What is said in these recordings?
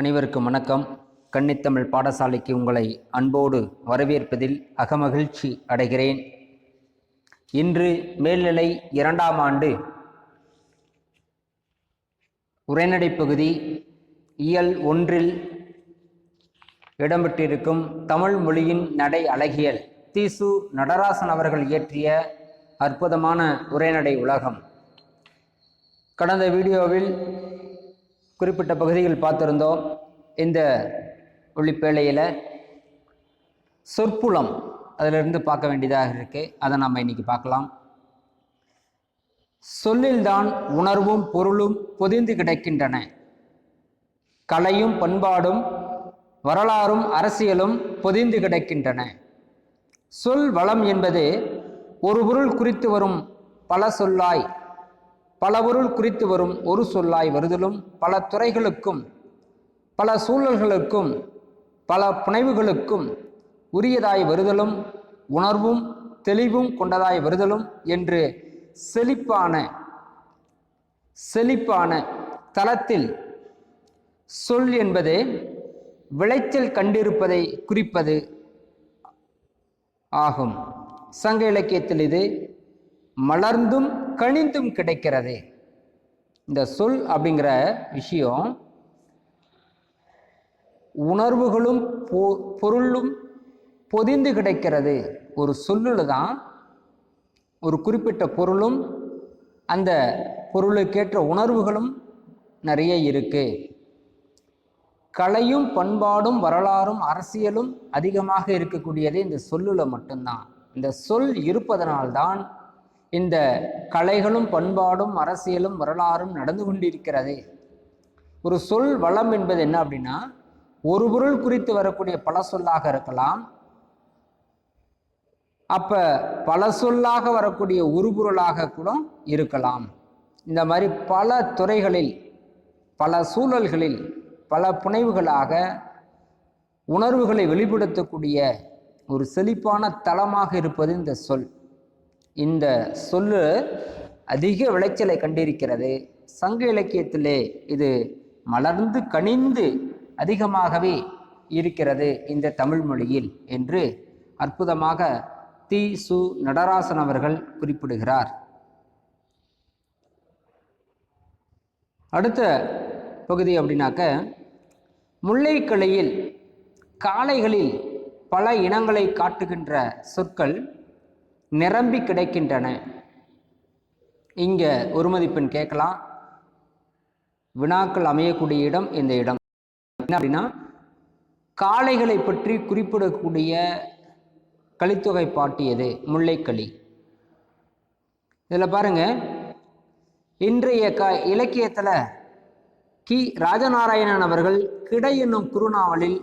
அனைவருக்கும் வணக்கம். கன்னித்தமிழ் பாடசாலைக்கு உங்களை அன்போடு வரவேற்பதில் அகமகிழ்ச்சி அடைகிறேன். இன்று மேல்நிலை இரண்டாம் ஆண்டு உரைநடை பகுதி இயல் ஒன்றில் இடம்பெற்றிருக்கும் தமிழ் மொழியின் நடை அழகியல் தீசு நடராசன் அவர்கள் இயற்றிய அற்புதமான உரைநடை உலகம். கடந்த வீடியோவில் குறிப்பிட்ட பகுதிகள் பார்த்துருந்தோம். இந்த ஒளிப்பேழையில் சொற்புலம் அதிலிருந்து பார்க்க வேண்டியதாக இருக்குது அதை நாம் இன்னைக்கு பார்க்கலாம். சொல்லில்தான் உணர்வும் பொருளும் பொதிந்து கிடக்கின்றன. கலையும் பண்பாடும் வரலாறும் அரசியலும் பொதிந்து கிடக்கின்றன. சொல் வளம் என்பது ஒரு பொருள் குறித்து வரும் பல சொல்லாய் பல பொருள் குறித்து வரும் ஒரு சொல்லாய் வருதலும் பல துறைகளுக்கும் பல சூழல்களுக்கும் பல புனைவுகளுக்கும் உரியதாய் வருதலும் உணர்வும் தெளிவும் கொண்டதாய் வருதலும் என்று செழிப்பான செழிப்பான தளத்தில் சொல் என்பது விளைச்சல் கண்டிருப்பதை குறிப்பது ஆகும். சங்க இலக்கியத்தில் இது மலர்ந்தும் கணிந்தும் கிடைக்கிறது. இந்த சொல் அப்படிங்கிற விஷயம் உணர்வுகளும் பொ பொருளும் பொதிந்து கிடைக்கிறது. ஒரு சொல்லில் தான் ஒரு குறிப்பிட்ட பொருளும் அந்த பொருளுக்கேற்ற உணர்வுகளும் நிறைய இருக்கு. கலையும் பண்பாடும் வரலாறும் அரசியலும் அதிகமாக இருக்கக்கூடியது இந்த சொல்லில் மட்டும்தான். இந்த சொல் இருப்பதனால்தான் இந்த கலைகளும் பண்பாடும் அரசியலும் வரலாறும் நடந்து கொண்டிருக்கிறது. ஒரு சொல் வளம் என்பது என்ன அப்படின்னா ஒரு பொருள் குறித்து வரக்கூடிய பல சொல்லாக இருக்கலாம். அப்ப பல சொல்லாக வரக்கூடிய ஒரு பொருளாக கூட இருக்கலாம். இந்த மாதிரி பல துறைகளில் பல சூழல்களில் பல புனைவுகளாக உணர்வுகளை வெளிப்படுத்தக்கூடிய ஒரு செழிப்பான தளமாக இருப்பது இந்த சொல். இந்த சொல்லு அதிக விளைச்சலை கண்டிருக்கிறது. சங்க இலக்கியத்திலே இது மலர்ந்து கனிந்து அதிகமாகவே இருக்கிறது இந்த தமிழ் மொழியில் என்று அற்புதமாக தி. சு. நடராசன் அவர்கள் குறிப்பிடுகிறார். அடுத்த பகுதி அப்படின்னாக்க முல்லைக்கிளையில் காளைகளில் பல இனங்களை காட்டுகின்ற சொற்கள் நிரம்பி கிடைக்கின்றன. இங்கே ஒரு மதிப்பெண் கேட்கலாம். வினாக்கள் அமையக்கூடிய இடம் இந்த இடம். என்ன அப்படின்னா காளைகளை பற்றி குறிப்பிடக்கூடிய கலித்தொகை பாட்டியது முல்லைக்களி இதில் பாருங்க இன்றைய க இலக்கியத்தில் கி. ராஜநாராயணன் அவர்கள் கிடை என்னும் குறுநாவலில்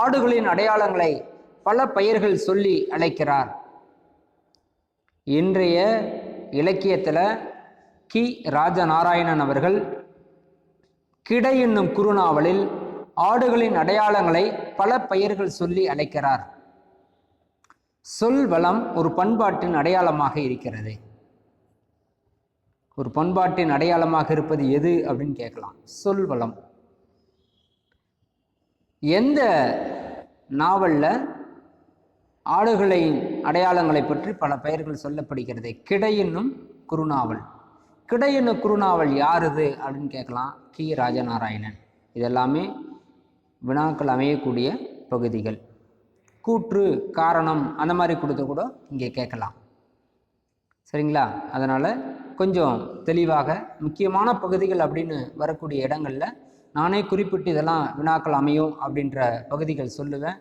ஆடுகளின் அடையாளங்களை பல பெயர்கள் சொல்லி அழைக்கிறார். இன்றைய இலக்கியத்தில் கி. ராஜநாராயணன் அவர்கள் கிடை என்னும் குறுநாவலில் ஆடுகளின் அடையாளங்களை பல பெயர்கள் சொல்லி அழைக்கிறார். சொல் வளம் ஒரு பண்பாட்டின் அடையாளமாக இருக்கிறது. ஒரு பண்பாட்டின் அடையாளமாக இருப்பது எது அப்படின்னு கேட்கலாம். சொல் வளம் எந்த நாவலில் ஆடுகளின் அடையாளங்களை பற்றி பல பெயர்கள் சொல்லப்படுகிறது. கிடை என்னும் குறுநாவல் கிடை என்னும் குறுநாவல் யாருது அப்படின்னு கேட்கலாம். கி. ராஜநாராயணன். இதெல்லாமே வினாக்கள் அமையக்கூடிய பகுதிகள். கூற்று காரணம் அந்த மாதிரி கொடுத்து கூட இங்கே கேட்கலாம். சரிங்களா? அதனால் கொஞ்சம் தெளிவாக முக்கியமான பகுதிகள் அப்படின்னு வரக்கூடிய இடங்களில் நானே குறிப்பிட்டு இதெல்லாம் வினாக்கள் அமையும் அப்படின்ற பகுதிகள் சொல்லுவேன்.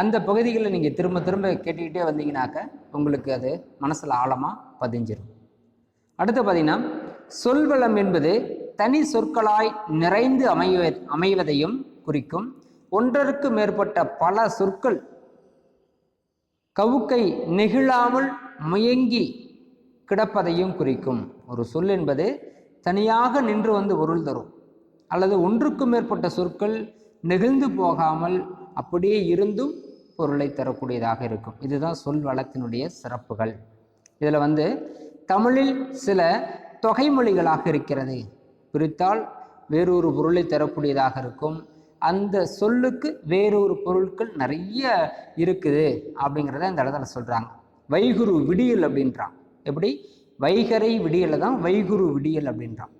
அந்த பகுதிகளை நீங்கள் திரும்ப திரும்ப கேட்டுக்கிட்டே வந்தீங்கனாக்க உங்களுக்கு அது மனசில் ஆழமாக பதிஞ்சிடும் அடுத்து பார்த்தீங்கன்னா சொல்வளம் என்பது தனி சொற்களாய் நிறைந்து அமைவ அமைவதையும் குறிக்கும். ஒன்றருக்கு மேற்பட்ட பல சொற்கள் கவுக்கை நெகிழாமல் முயங்கி கிடப்பதையும் குறிக்கும். ஒரு சொல் என்பது தனியாக நின்று வந்து பொருள் தரும். அல்லது ஒன்றுக்கும் மேற்பட்ட சொற்கள் நெகிழ்ந்து போகாமல் அப்படியே இருந்தும் பொருளை தரக்கூடியதாக இருக்கும். இதுதான் சொல் வளத்தினுடைய சிறப்புகள். இதில் வந்து தமிழில் சில தொகைமொழிகளாக இருக்கிறது. பிரித்தால் வேறொரு பொருளை தரக்கூடியதாக இருக்கும். அந்த சொல்லுக்கு வேறொரு பொருட்கள் நிறைய இருக்குது அப்படிங்கிறத இந்த இடத்துல சொல்கிறாங்க வைகுரு விடியல் அப்படின்றான். எப்படி? வைகரை விடியலை தான் வைகுரு விடியல் அப்படின்றான்.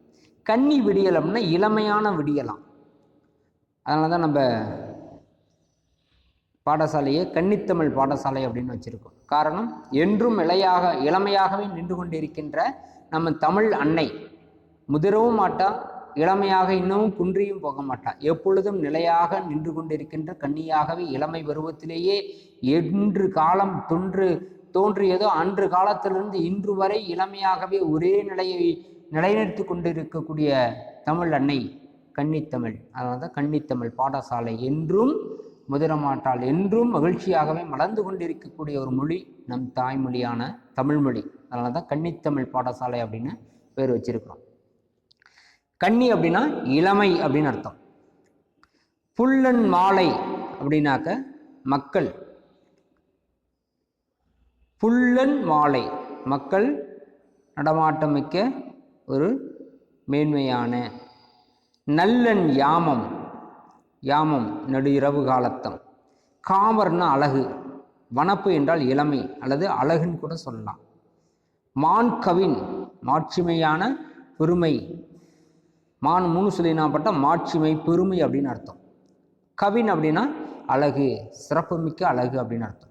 கன்னி விடியல் அப்படின்னா இளமையான விடியலாம். அதனால தான் நம்ம பாடசாலையை கன்னித்தமிழ் பாடசாலை அப்படின்னு வச்சுருக்கோம். காரணம் என்றும் இளையாக இளமையாகவே நின்று கொண்டிருக்கின்ற நம்ம தமிழ் அன்னை. முதிரவும் மாட்டா இளமையாக இன்னமும் குன்றியும் போக மாட்டா. எப்பொழுதும் நிலையாக நின்று கொண்டிருக்கின்ற கன்னியாகவே இளமை பருவத்திலேயே என்று காலம் தொன்று தோன்றியதோ அன்று காலத்திலிருந்து இன்று வரை இளமையாகவே ஒரே நிலையை நிலைநிறுத்தி கொண்டிருக்கக்கூடிய தமிழ் அன்னை கன்னித்தமிழ். அதனால தான் கன்னித்தமிழ் பாடசாலை என்றும் முதிரமாட்டால் என்றும் மகிழ்ச்சியாகவே மலர்ந்து கொண்டிருக்கக்கூடிய ஒரு மொழி நம் தாய்மொழியான தமிழ்மொழி. அதனால தான் கன்னித்தமிழ் பாடசாலை அப்படின்னு பேர் வச்சிருக்கிறோம். கன்னி அப்படின்னா இளமை அப்படின்னு அர்த்தம். புல்லன் மாலை அப்படின்னாக்க மக்கள். புல்லன் மாலை மக்கள் நடமாட்டமிக்க ஒரு மேன்மையான. நல்லன் யாமம் யாமம் நடு இரவு காலத்தம். காமர்னா அழகு. வனப்பு என்றால் இளமை அல்லது அழகுன்னு கூட சொல்லலாம். மான் கவின் மாட்சிமையான பெருமை. மான் மூணு சொல்லினாப்பட்ட மாட்சிமை பெருமை அப்படின்னு அர்த்தம். கவின் அப்படின்னா அழகு சிறப்புமிக்க அழகு அப்படின்னு அர்த்தம்.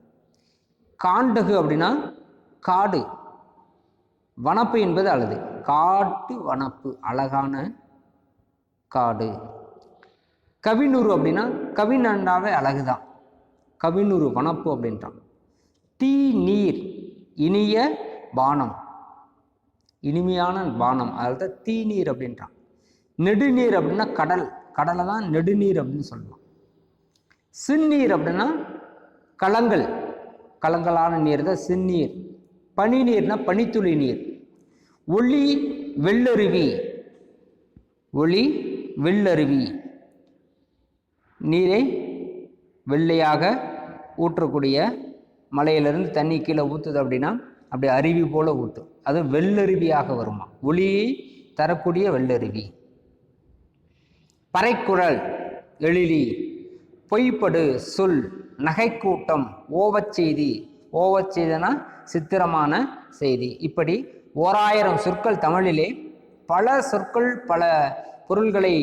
காண்டகு அப்படின்னா காடு. வனப்பு என்பது அழகு. காட்டு வனப்பு அழகான காடு. கவினூறு அப்படின்னா கவினண்டாவே அழகுதான். கவினூறு வனப்பு அப்படின்றான். தீ நீர் இனிய பானம் இனிமையான பானம் அதாவது தீ நீர் அப்படின்றான். நெடுநீர் அப்படின்னா கடல் கடலை தான் நெடுநீர் அப்படின்னு சொல்லலாம் சின்னீர் அப்படின்னா களங்கள் கலங்களான நீர் தான் சின்னீர். பனி நீர்னா பனித்துளி நீர். ஒளி வெள்ளருவி. ஒளி வெள்ளருவி. நீரை வெள்ளையாக ஊற்றக்கூடிய மலையிலிருந்து தண்ணி கீழே ஊற்றுது அப்படின்னா அப்படி அருவி போல் ஊற்றும் அது வெள்ளருவியாக வருமா? ஒளியை தரக்கூடிய வெள்ளருவி. பறைக்குழல் எழிலி பொய்ப்படு சொல் நகைக்கூட்டம் ஓவச்செய்தி. ஓவச்செய்தனா சித்திரமான செய்தி. இப்படி ஓராயிரம் சொற்கள் தமிழிலே பல சொற்கள் பல பொருள்களை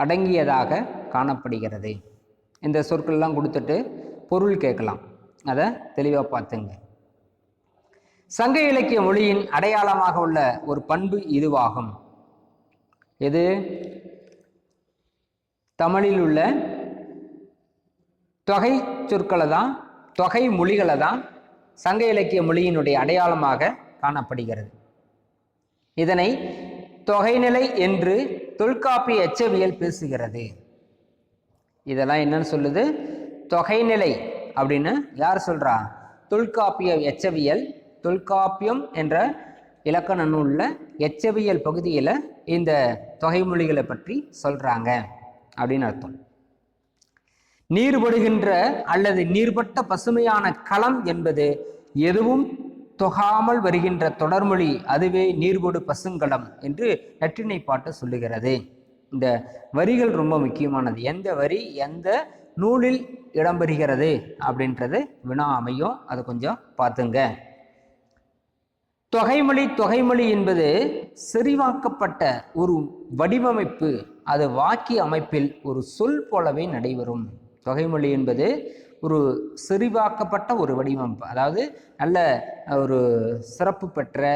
அடங்கியதாக காணப்படுகிறது. இந்த சொற்கள்லாம் கொடுத்துட்டு பொருள் கேட்கலாம். அதை தெளிவாக பார்த்துங்க. சங்க இலக்கிய மொழியின் அடையாளமாக உள்ள ஒரு பண்பு இதுவாகும். இது தமிழில் உள்ள தொகை சொற்களை தான் தொகை மொழிகளை தான் சங்க இலக்கிய மொழியினுடைய அடையாளமாக காணப்படுகிறது. இதனை தொகைநிலை என்று தொல்காப்பிய எச்சவியல் பேசுகிறது. இதெல்லாம் என்னன்னு சொல்லுது? தொகைநிலை அப்படின்னு யார் சொல்றா? தொல்காப்பிய எச்சவியல் தொல்காப்பியம் என்ற இலக்கண நூலில் எச்சவியல் பகுதியில் இந்த தொகைமொழிகளை பற்றி சொல்கிறாங்க அப்படின்னு அர்த்தம். நீர்படுகின்ற அல்லது நீர்பட்ட பசுமையான களம் என்பது எதுவும் தொகாமல் வருகின்ற தொடர்மொழி அதுவே நீர்கொடு பசுங்கலம் என்று நற்றிணை பாட்டு சொல்லுகிறது. இந்த வரிகள் ரொம்ப முக்கியமானது. எந்த வரி எந்த நூலில் இடம்பெறுகிறது அப்படின்றது வினா அமையும். அதை கொஞ்சம் பார்த்துங்க. தொகைமொழி தொகைமொழி என்பது செறிவாக்கப்பட்ட ஒரு வடிவமைப்பு. அது வாக்கிய அமைப்பில் ஒரு சொல் போலவே நடைபெறும். தொகைமொழி என்பது ஒரு செறிவாக்கப்பட்ட ஒரு வடிவமைப்பு. அதாவது நல்ல ஒரு சிறப்பு பெற்ற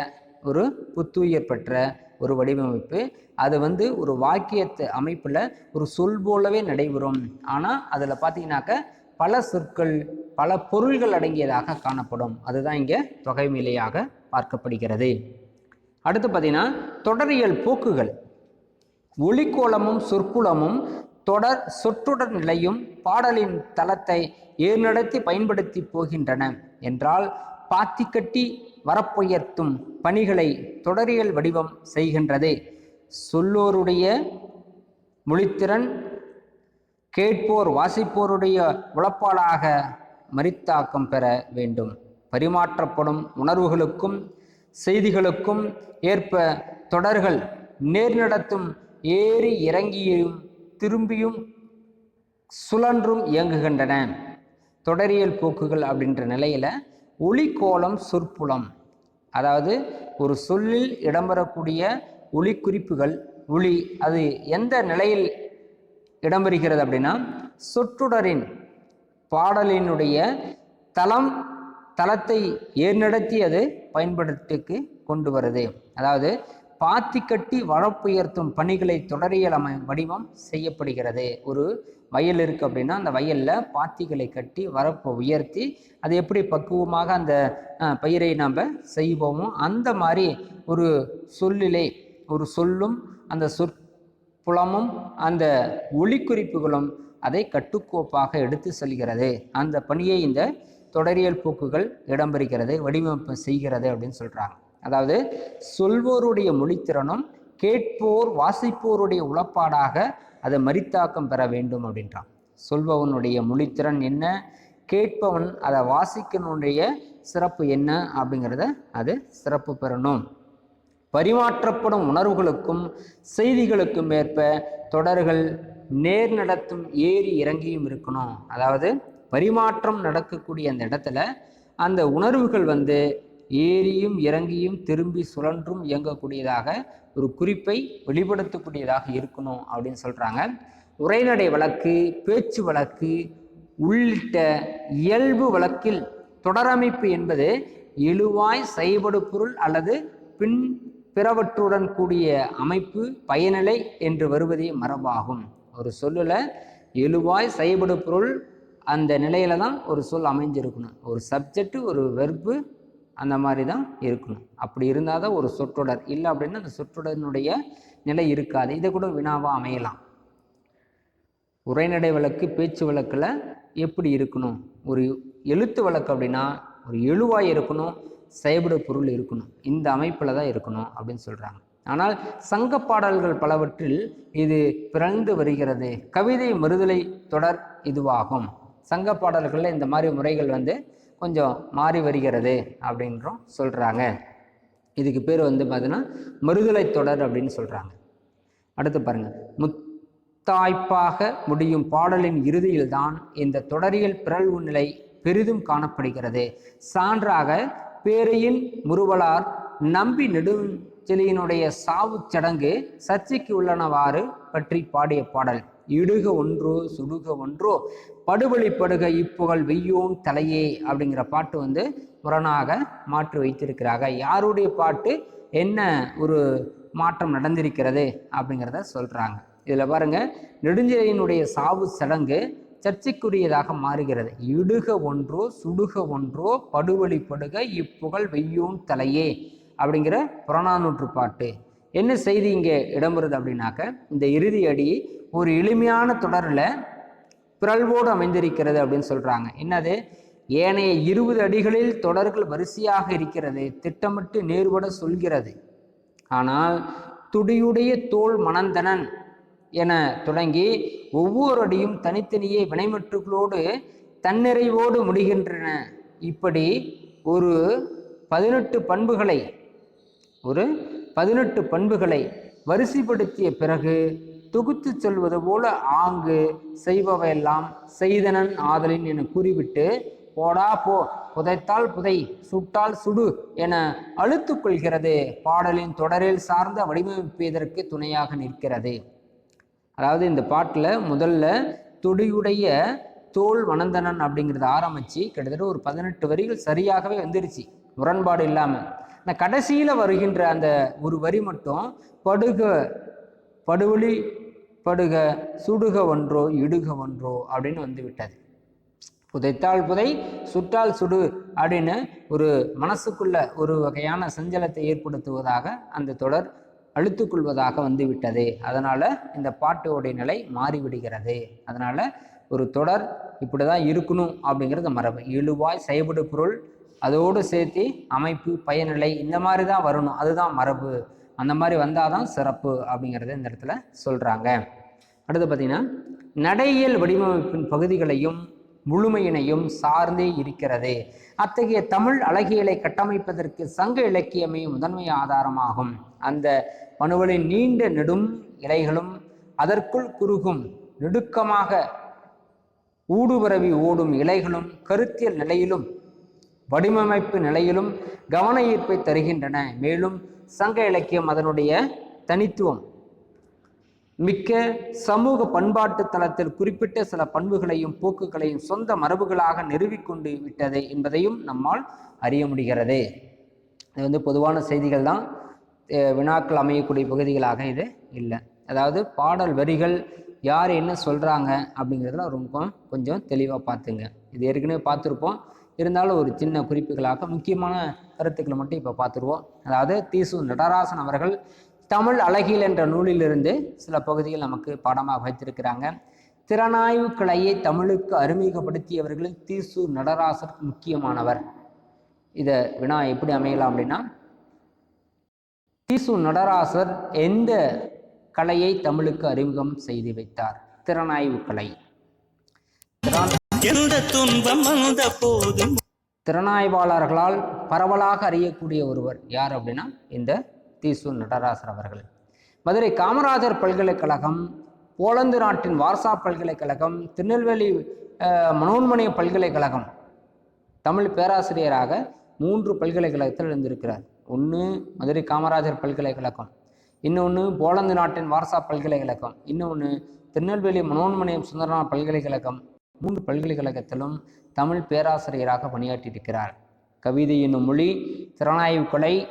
ஒரு புத்துயிர் பெற்ற ஒரு வடிவமைப்பு. அது வந்து ஒரு வாக்கியத்தை அமைப்பில் ஒரு சொல் போலவே நடைபெறும். ஆனால் அதில் பார்த்தீங்கன்னாக்க பல சொற்கள் பல பொருள்கள் அடங்கியதாக காணப்படும். அதுதான் இங்கே தொகைமிலையாக பார்க்கப்படுகிறது. அடுத்து பார்த்தீங்கன்னா தொடரியல் போக்குகள். ஒளிக்கோலமும் சொற்குலமும் தொடர் சொற்றொடர் நிலையும் பாடலின் தளத்தை ஏர்நடத்தி பயன்படுத்தி போகின்றன. என்றால் பாத்திக்கட்டி வரப்புயர்த்தும் பணிகளை தொடரியல் வடிவம் செய்கின்றது. சொல்லோருடைய மொழித்திறன் கேட்போர் வாசிப்போருடைய உழப்பாளாக மரித்தாக்கம் பெற வேண்டும். பரிமாற்றப்படும் உணர்வுகளுக்கும் செய்திகளுக்கும் ஏற்ப தொடர்கள் நேர்நடத்தும் ஏறி இறங்கியும் திரும்பியும் சுழன்றும் இயங்குகின்றன. தொடரியல் போக்குகள் அப்படின்ற நிலையில் ஒளிக்கோலம் சொற்புலம் அதாவது ஒரு சொல்லில் இடம்பெறக்கூடிய ஒளி குறிப்புகள் ஒளி அது எந்த நிலையில் இடம்பெறுகிறது அப்படின்னா சொற்றொடரின் பாடலினுடைய தளம் தளத்தை ஏர்நடத்தி அது பயன்படுத்திக்கு கொண்டு வருது. அதாவது பாத்தி கட்டி வளப்புயர்த்தும் பணிகளை தொடரியல் அமை வடிவம் செய்யப்படுகிறது. ஒரு வயல் இருக்கு அப்படின்னா அந்த வயல்ல பாத்திகளை கட்டி வரப்பை உயர்த்தி அது எப்படி பக்குவமாக அந்த பயிரை நாம் செய்வோமோ அந்த மாதிரி ஒரு சொல்லிலே ஒரு சொல்லும் அந்த சொற்புலமும் அந்த ஒளிக்குறிப்புகளும் அதை கட்டுக்கோப்பாக எடுத்து செல்கிறது. அந்த பணியை இந்த தொடரியல் போக்குகள் இடம்பெறுகிறது வடிவமைப்பு செய்கிறது அப்படின்னு சொல்கிறாங்க அதாவது சொல்வோருடைய மொழித்திறனும் கேட்போர் வாசிப்போருடைய உளப்பாடாக அதை மரித்தாக்கம் பெற வேண்டும் அப்படின்றான். சொல்பவனுடைய மொழித்திறன் என்ன? கேட்பவன் அதை வாசிக்கனுடைய சிறப்பு என்ன அப்படிங்கிறத அது சிறப்பு பெறணும். பரிமாற்றப்படும் உணர்வுகளுக்கும் செய்திகளுக்கும் ஏற்ப தொடர்கள் நேர் நடத்தும் ஏறி இறங்கியும் இருக்கணும். அதாவது பரிமாற்றம் நடக்கக்கூடிய அந்த இடத்துல அந்த உணர்வுகள் வந்து ஏறியும் இறங்கியும் திரும்பி சுழன்றும் இயங்கக்கூடியதாக ஒரு குறிப்பை வெளிப்படுத்தக்கூடியதாக இருக்கணும் அப்படின்னு சொல்கிறாங்க உரைநடை வழக்கு பேச்சு வழக்கு உள்ளிட்ட இயல்பு வழக்கில் தொடரமைப்பு என்பது இழுவாய் செயல்படு பொருள் அல்லது பின் பிறவற்றுடன் கூடிய அமைப்பு பயனிலை என்று வருவதே மரபாகும். ஒரு சொல்லில் எழுவாய் செயல்படு பொருள் அந்த நிலையில தான் ஒரு சொல் அமைஞ்சிருக்கணும். ஒரு சப்ஜெக்ட் ஒரு வெர்பு அந்த மாதிரி தான் இருக்கணும். அப்படி இருந்தால் தான் ஒரு சொற்றொடர். இல்லை அப்படின்னா அந்த சொற்றொடரினுடைய நிலை இருக்காது. இதை கூட வினாவாக அமையலாம். உரைநடை வழக்கு பேச்சு வழக்கில் எப்படி இருக்கணும்? ஒரு எழுத்து வழக்கு அப்படின்னா ஒரு எழுவாய் இருக்கணும் செயல்பட பொருள் இருக்கணும். இந்த அமைப்பில் தான் இருக்கணும் அப்படின்னு சொல்கிறாங்க ஆனால் சங்க பாடல்கள் பலவற்றில் இது பிறந்து வருகிறது. கவிதை மறுதலை தொடர் இதுவாகும். சங்க பாடல்களில் இந்த மாதிரி முறைகள் வந்து கொஞ்சம் மாறி வருகிறது அப்படின்றோம் சொல்கிறாங்க இதுக்கு பேர் வந்து பார்த்தீங்கன்னா மறுதலை தொடர் அப்படின்னு சொல்கிறாங்க அடுத்து பாருங்கள் முத்தாய்ப்பாக முடியும் பாடலின் இறுதியில்தான் இந்த தொடரியல் பிறழ்வு நிலை பெரிதும் காணப்படுகிறது. சான்றாக பேரையின் முறுவலார் நம்பி நெடுஞ்செலியினுடைய சாவுச் சடங்கு சர்ச்சைக்கு உள்ளனவாறு பற்றி பாடிய பாடல். இடுக ஒன்றோ சுடுக ஒன்றோ படுபலி படுக இப்புகழ் வெய்யோன் தலையே அப்படிங்கிற பாட்டு வந்து புறனாக மாற்றி வைத்திருக்கிறாங்க. யாருடைய பாட்டு என்ன ஒரு மாற்றம் நடந்திருக்கிறது அப்படிங்கிறத சொல்கிறாங்க இதில் பாருங்கள் நெடுஞ்செழியனுடைய சாவு சடங்கு சர்ச்சைக்குரியதாக மாறுகிறது. இடுக ஒன்றோ சுடுக ஒன்றோ படுவழிப்படுக இப்புகழ் வெய்யோன் தலையே அப்படிங்கிற புறநானூற்று பாட்டு. என்ன செய்தி இங்கே இடம்பெறுது அப்படின்னாக்க இந்த இறுதி அடி ஒரு எளிமையான தொடரில் பிறழ்வோடு அமைந்திருக்கிறது அப்படின்னு சொல்கிறாங்க என்னது? ஏனைய இருபது அடிகளில் தொடர்கள் வரிசையாக இருக்கிறது திட்டமிட்டு நேர்பட சொல்கிறது. ஆனால் துடியுடைய தோல் மணந்தனன் என தொடங்கி ஒவ்வொரு அடியும் தனித்தனியே வினைமற்றுகளோடு தன்னிறைவோடு முடிகின்றன. இப்படி ஒரு பதினெட்டு பண்புகளை ஒரு பதினெட்டு பண்புகளை வரிசைப்படுத்திய பிறகு தொகுத்து சொல்வது போல ஆங்கு செய்பவையெல்லாம் செய்தனன் ஆதலின் என கூறிவிட்டு போடா போ புதைத்தால் புதை சுட்டால் சுடு என அழுத்துக்கொள்கிறது பாடலின் தொடரில் சார்ந்த வடிவமைப்பதற்கு துணையாக நிற்கிறது. அதாவது இந்த பாட்டில் முதல்ல துடியுடைய தோல் வனந்தனன் அப்படிங்கிறத ஆரம்பிச்சு கிட்டத்தட்ட ஒரு பதினெட்டு வரிகள் சரியாகவே வந்துருச்சு. முரண்பாடு இல்லாமல் இந்த கடைசியில் வருகின்ற அந்த ஒரு வரி மட்டும் படுக படுவழி படுக சுடுக ஒன்றோ இடுக ஒன்றோ அப்படின்னு வந்து விட்டது. புதைத்தால் புதை சுட்டால் சுடு அப்படின்னு ஒரு மனசுக்குள்ள ஒரு வகையான சஞ்சலத்தை ஏற்படுத்துவதாக அந்த தொடர் அழுத்துக்கொள்வதாக வந்துவிட்டது அதனால் இந்த பாட்டோடைய நிலை மாறிவிடுகிறது. அதனால் ஒரு தொடர் இப்படி தான் இருக்கணும் அப்படிங்கிறது மரபு. இழுவாய் செயல்படு பொருள் அதோடு சேர்த்து அமைப்பு பயனிலை இந்த மாதிரி தான் வரணும். அதுதான் மரபு. அந்த மாதிரி வந்தால் தான் சிறப்பு அப்படிங்கிறத இந்த இடத்துல சொல்கிறாங்க அடுத்து பார்த்தீங்கன்னா நடையியல் வடிவமைப்பின் பகுதிகளையும் முழுமையினையும் சார்ந்தே இருக்கிறது. அத்தகைய தமிழ் அழகியலை கட்டமைப்பதற்கு சங்க இலக்கியமே முதன்மை ஆதாரமாகும். அந்த மனுவலின் நீண்ட நெடும் இலைகளும் அதற்குள் குறுகும் நெடுக்கமாக ஊடுபரவி ஓடும் இலைகளும் கருத்தியல் நிலையிலும் வடிவமைப்பு நிலையிலும் கவன ஈர்ப்பை தருகின்றன. மேலும் சங்க இலக்கியம் அதனுடைய தனித்துவம். மிக்க சமூக பண்பாட்டு தளத்தில் குறிப்பிட்ட சில பண்புகளையும் போக்குகளையும் சொந்த மரபுகளாக நிறுவிக்கொண்டு விட்டது என்பதையும் நம்மால் அறிய முடிகிறது. இது வந்து பொதுவான செய்திகள் தான். வினாக்கள் அமையக்கூடிய பகுதிகளாக இது இல்லை. அதாவது பாடல் வரிகள் யார் என்ன சொல்கிறாங்க அப்படிங்கிறதுல ரொம்ப கொஞ்சம் தெளிவாக பார்த்துங்க. இது ஏற்கனவே பார்த்துருப்போம். இருந்தாலும் ஒரு சின்ன குறிப்புகளாக முக்கியமான கருத்துக்களை மட்டும் இப்போ பார்த்துருவோம். அதாவது தீசு நடராசன் அவர்கள் தமிழ் அழகியல் என்ற நூலிலிருந்து சில பகுதிகள் நமக்கு பாடமாக வைத்திருக்கிறாங்க. திறனாய்வு கலையை தமிழுக்கு அறிமுகப்படுத்தியவர்களில் தீசு நடராசர் முக்கியமானவர். இதை வினா எப்படி அமையலாம் அப்படின்னா தீசு நடராசர் எந்த கலையை தமிழுக்கு அறிமுகம் செய்து வைத்தார். திறனாய்வு கலை. திறனாய்வாளர்களால் பரவலாக அறியக்கூடிய ஒருவர் யார் அப்படின்னா இந்த தீசு நடராசர் அவர்கள். மதுரை காமராஜர் பல்கலைக்கழகம் போலந்து நாட்டின் வார்சா பல்கலைக்கழகம் திருநெல்வேலி மனோன்மணிய பல்கலைக்கழகம். தமிழ் பேராசிரியராக மூன்று பல்கலைக்கழகத்தில் இருந்திருக்கிறார். ஒன்று மதுரை காமராஜர் பல்கலைக்கழகம் இன்னொன்று போலந்து நாட்டின் வார்சா பல்கலைக்கழகம். இன்னொன்று திருநெல்வேலி மனோன்மணியம் சுந்தரனா பல்கலைக்கழகம். மூன்று பல்கலைக்கழகத்திலும் தமிழ் பேராசிரியராக பணியாற்றியிருக்கிறார். கவிதை என்னும் மொழி திறனாய்வு கொலை